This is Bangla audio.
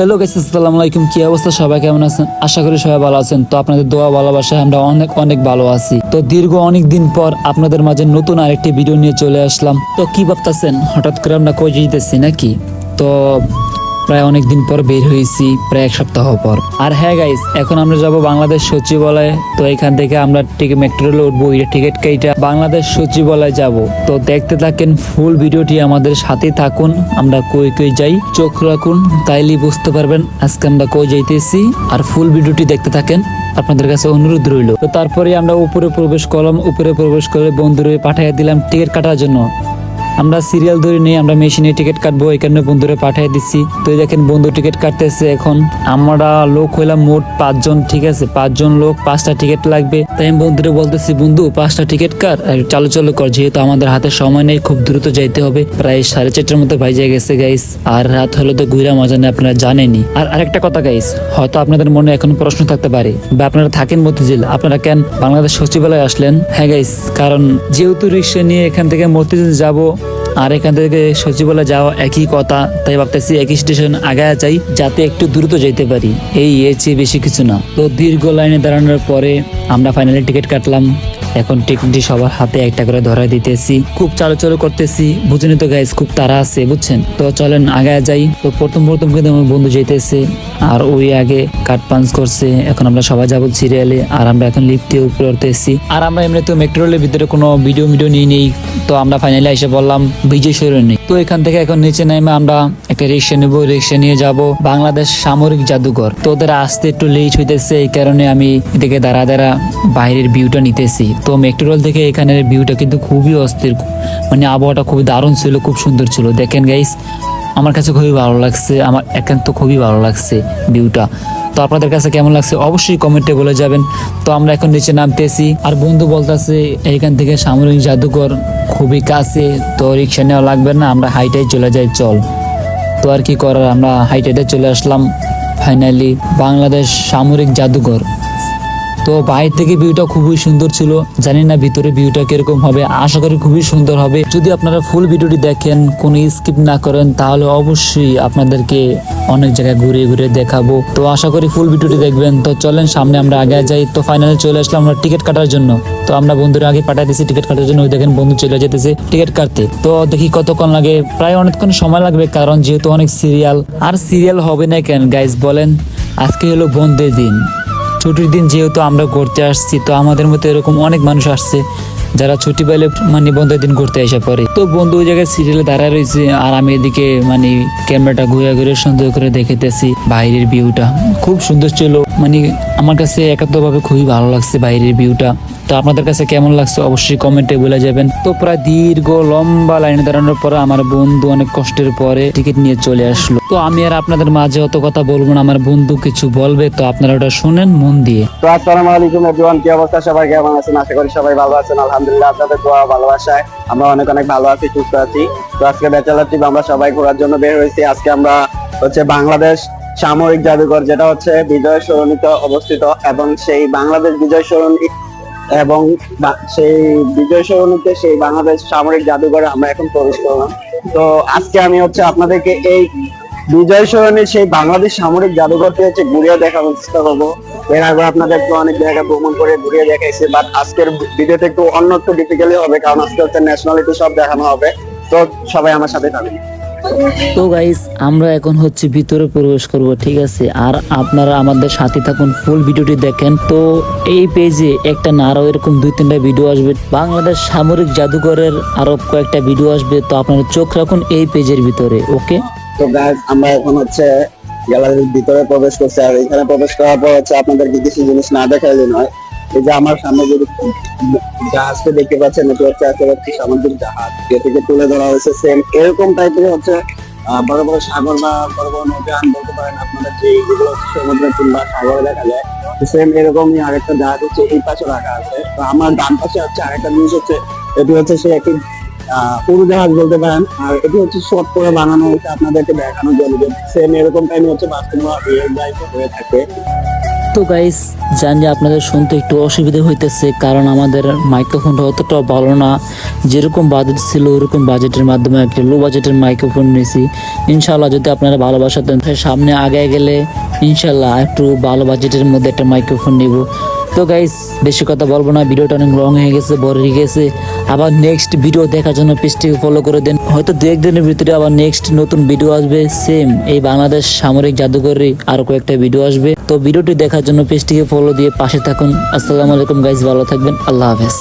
হ্যালো গাইস আসসালামু আলাইকুম। কি অবস্থা? সবাই কেমন আছেন? আশা করি সবাই ভালো আছেন। তো আপনাদের দোয়া ভালোবাসায় আমরা অনেক অনেক ভালো আছি। তো দীর্ঘ অনেক দিন পর আপনাদের মাঝে নতুন আরেকটি ভিডিও নিয়ে চলে আসলাম। তো কি ভাবতেছেন? হঠাৎ করে আমরা কই যেতেছি নাকি? তো প্রায় অনেক দিন পর বের হয়েছি, প্রায় এক সপ্তাহ পর। আর হ্যাঁ গাইস এখন আমরা যাব বাংলাদেশ সচিবালয়ে। তো এখান থেকে আমরা টিকিট মেট্রোলে উঠবো এটা টিকিট কেইটা। বাংলাদেশ সচিবালয়ে যাব। তো দেখতে থাকেন ফুল ভিডিওটি আমাদের সাথে থাকুন। আমরা কই কই যাই, চোখ রাখুন, তাইলেই বুঝতে পারবেন আজকে আমরা কই যাইতেছি। আর ফুল ভিডিওটি দেখতে থাকেন, আপনাদের কাছে অনুরোধ রইল। তো তারপরে আমরা উপরে প্রবেশ করলাম, উপরে প্রবেশ করে বন্ধুরে পাঠিয়ে দিলাম টিকিট কাটার জন্য। আমরা সিরিয়াল ধরে নিয়ে আমরা মেশিনে টিকিট কাটবো এখানে বন্ধুরা পাঠিয়ে দিচ্ছি। তো দেখেন বন্ধু টিকিট কাটতেছে এখন। আমরা লোক হইলাম মোট পাঁচজন, ঠিক আছে? পাঁচজন লোক, পাঁচটা টিকিট লাগবে। তাই আমি বন্ধুরা বলতেছি, বন্ধু, পাঁচটা টিকিট কার? আর চালু চালু কর, যেহেতু আমাদের হাতে সময় নেই, খুব দ্রুত যাইতে হবে। প্রায় সাড়ে চারটার মতো ভাইজে গেছে গাইস আর রাত হলো তো ঘুরা মজা নেই, আপনারা জানেনই। আর আরেকটা কথা গাইস হয়তো আপনাদের মনে এখন প্রশ্ন থাকতে পারে, বা আপনারা থাকেন মতিঝিল, আপনারা কেন বাংলাদেশ সচিবালয়ে আসলেন? হ্যাঁ গাইস কারণ যেহেতু রিক্সা নিয়ে এখান থেকে মতিঝিল যাব আর এখান থেকে সচিবালয় যাওয়া একই কথা, তাই ভাবতেছি একই স্টেশন আগায় যাই, যাতে একটু দ্রুত যেতে পারি। এই এর চেয়ে বেশি কিছু না। তো দীর্ঘ লাইনে দাঁড়ানোর পরে আমরা ফাইনালি টিকিট কাটলাম। এখন টিকিটটি সবার হাতে একটা করে ধরাই দিতেছি। খুব চালু চালু করতেছি বুঝুনি তো গাইস খুব তারা আছে, বুঝছেন? তো চলেন, আগায় যাই। তো প্রথম প্রথম কিন্তু আমার বন্ধু যেতেছে আর ওই আগে কাট পাঞ্চ করছে। এখন আমরা সবাই যাব সিরিয়ালে আর আমরা এখন লিফটে উপরে উঠতেছি। আর আমরা এমনি তো মেট্রো রেলের ভিতরে কোনো ভিডিও ভিডিও নিয়ে নেই। তো আমরা ফাইনালি এসে বললাম, বিজয় সরণি তো এখান থেকে এখন নিচে নেমে আমরা একটা রিক্সা নেব, রিক্সা নিয়ে যাব। বাংলাদেশ সামরিক জাদুঘর। তো ওদের আসতে একটু লেট হইতেছে, এই কারণে আমি এদিকে দাঁড়া দাঁড়া বাইরের ভিউটা নিতেছি। তো মেট্রো রেল থেকে এখানের ভিউটা কিন্তু খুবই অস্থির। মানে আবহাওয়াটা খুবই দারুণ ছিল, খুব সুন্দর ছিল। দেখেন গাইস আমার কাছে খুবই ভালো লাগছে, আমার একান্ত খুবই ভালো লাগছে ভিউটা তো আপনাদের কাছে কেমন লাগছে অবশ্যই কমেন্টে বলে যাবেন। তো আমরা এখন নিচে নামতেছি। আর বন্ধু বলতেছে, এইখান থেকে সামরিক জাদুঘর খুবই কাছে, তো রিক্সা নেওয়া লাগবে না, আমরা হাইটাই চলে যাই, চল। তো আর কি করার? আমরা হাইটেডে চলে আসলাম ফাইনালি বাংলাদেশ সামরিক জাদুঘর। তো বাইরে থেকে ভিউটা খুবই সুন্দর ছিল। জানি না ভিতরে ভিউটা কীরকম হবে। আশা করি খুবই সুন্দর হবে। যদি আপনারা ফুল ভিডিওটি দেখেন, কোনো স্কিপ না করেন, তাহলে অবশ্যই আপনাদেরকে অনেক জায়গায় ঘুরে ঘুরে দেখাবো। তো আশা করি ফুল ভিডিওটি দেখবেন। তো চলেন, সামনে আমরা আগে যাই। তো ফাইনালি চলে আসলাম আমরা টিকিট কাটার জন্য। তো আমরা বন্ধুরা আগে পাঠিয়ে দিয়েছি টিকিট কাটার জন্য। ওই দেখেন বন্ধু চলে যেতেছে টিকিট কাটতে। তো দেখি কতক্ষণ লাগে। প্রায় অনেকক্ষণ সময় লাগবে, কারণ যেহেতু অনেক সিরিয়াল আর সিরিয়াল হবে না কেন গাইজ বলেন? আজকে হলো বন্ধের দিন। ছুটির দিন যেহেতু আমরা ঘুরতে আসছি তো আমাদের মতো এরকম অনেক মানুষ আসছে। যারা ছুটি পেলে মানে বন্ধের দিন ঘুরতে এসে পড়ে। তো বন্ধু ওই জায়গায় সিরিয়ালে দাঁড়ায় রয়েছে, আর আমি এদিকে মানে ক্যামেরাটা ঘুরে ঘুরে সুন্দর করে দেখেতেছি বাইরের ভিউটা। খুব সুন্দর ছিল। মানে আমার কাছে একান্তভাবে খুবই ভালো লাগছে বাইরের ভিউটা। তো আপনাদের কাছে কেমন লাগছে অবশ্যই কমেন্টে বলে যাবেন। তো প্রায় দীর্ঘ, লম্বা লাইনে দাঁড়ানোর পরে আমার বন্ধু অনেক কষ্টের পরে টিকিট নিয়ে চলে আসলো। তো আমি আর আপনাদের মাঝে অত কথা বলব না, আমার বন্ধু কিছু বলবে, তো আপনারা ওটা শুনেন, মন দিয়ে। তো আসসালামু আলাইকুম এভরিওয়ান কি অবস্থা? সবাই কেমন আছেন? আশা করি সবাই ভালো আছেন, আলহামদুলিল্লাহ। আপনাদের দোয়া ভালোবাসায় আমরা অনেক অনেক ভালো আছি, সুস্থ আছি। তো আজকে ব্যাচেলার ট্রিপ আমরা সবাই ঘোরার জন্য বের হয়েছি। আজকে আমরা হচ্ছে বাংলাদেশ সামরিক জাদুঘর, যেটা হচ্ছে বিজয় সরণিতে অবস্থিত এবং সেই বাংলাদেশ বিজয় সরণি এবং সেই বিজয় সরণিতে সেই বাংলাদেশ সামরিক জাদুঘরে আমরা এখন প্রবেশ করলাম। তো আজকে আমি হচ্ছে আপনাদেরকে এই বিজয় সরণির সেই বাংলাদেশ সামরিক জাদুঘরটি হচ্ছে ঘুরিয়ে দেখার চেষ্টা করব। এর আগে আপনাদের একটু অনেক জায়গা ভ্রমণ করে ঘুরিয়ে দেখাইছি বাট আজকের ভিডিওতে একটু অন্য একটু ডিফিকাল্টি হবে কারণ আজকে হচ্ছে ন্যাশনালিটি সব দেখানো হবে। তো সবাই আমার সাথে থাকবেন। তো গাইস আমরা এখন হচ্ছে ভিতরে প্রবেশ করব ঠিক আছে? আর আপনারা আমাদের সাথে থাকুন ফুল ভিডিওটি দেখেন। তো এই পেজে একটা না আরও এরকম দুই তিনটা ভিডিও আসবে। বাংলাদেশ সামরিক জাদুঘরের আরও কয়েকটা ভিডিও আসবে তো আপনারা চোখ রাখুন এই পেজের ভিতরে ওকে তো গাইজ আমরা এখন হচ্ছে গ্যালারির ভিতরে প্রবেশ করছি। আর এখানে প্রবেশ করার পর হচ্ছে আপনাদেরকে কিছু জিনিস না দেখাইলে নয়। এই যে আমার সামনে যদি জাহাজটা দেখতে পাচ্ছেন, এটা হচ্ছে আসলে একটি সামুদ্রিক জাহাজ। যে থেকে তুলে ধরা হয়েছে সেম এরকম টাইপের হচ্ছে বড় বড় সাগর বা বড় বড় নৌকান বলতে পারেন আপনাদের যে যেগুলো সমুদ্রে কিংবা সাগরে দেখা যায়। সেম এরকমই আরেকটা জাহাজ হচ্ছে এই পাশে রাখা আছে। তো আমার ডান পাশে হচ্ছে আরেকটা জিনিস হচ্ছে। এটি হচ্ছে সে একটি উড়োজাহাজ বলতে পারেন। আর এটি হচ্ছে শর্ট করে বানানো হয়েছে আপনাদেরকে দেখানোর জন্য। সেম এরকম টাইমে হচ্ছে হয়ে থাকে। তো গাইস জানি আপনাদের শুনতে একটু অসুবিধা হইতেছে, কারণ আমাদের মাইক্রোফোনটা অতটা ভালো না। যেরকম বাজেট ছিল, ওরকম বাজেটের মাধ্যমে একটা লো বাজেটের মাইক্রোফোন নিয়েছি। ইনশাল্লাহ যদি আপনারা ভালোবাসা দেন সামনে আগে গেলে ইনশাল্লাহ একটু ভালো বাজেটের মধ্যে একটা মাইক্রোফোন নিব। তো গাইস বেশি কথা বলব না ভিডিওটা অনেক লং হয়ে গেছে বড় হয়ে গেছে। আবার নেক্সট ভিডিও দেখার জন্য পেজটিকে ফলো করে দেন। হয়তো দু একদিনের ভিতরে আবার নেক্সট নতুন ভিডিও আসবে সেম এই বাংলাদেশ সামরিক জাদুঘরে আরও কয়েকটা ভিডিও আসবে। তো ভিডিওটি দেখার জন্য পেজটিকে ফলো দিয়ে পাশে থাকুন। আসসালামু আলাইকুম গাইস ভালো থাকবেন। আল্লাহ হাফেজ।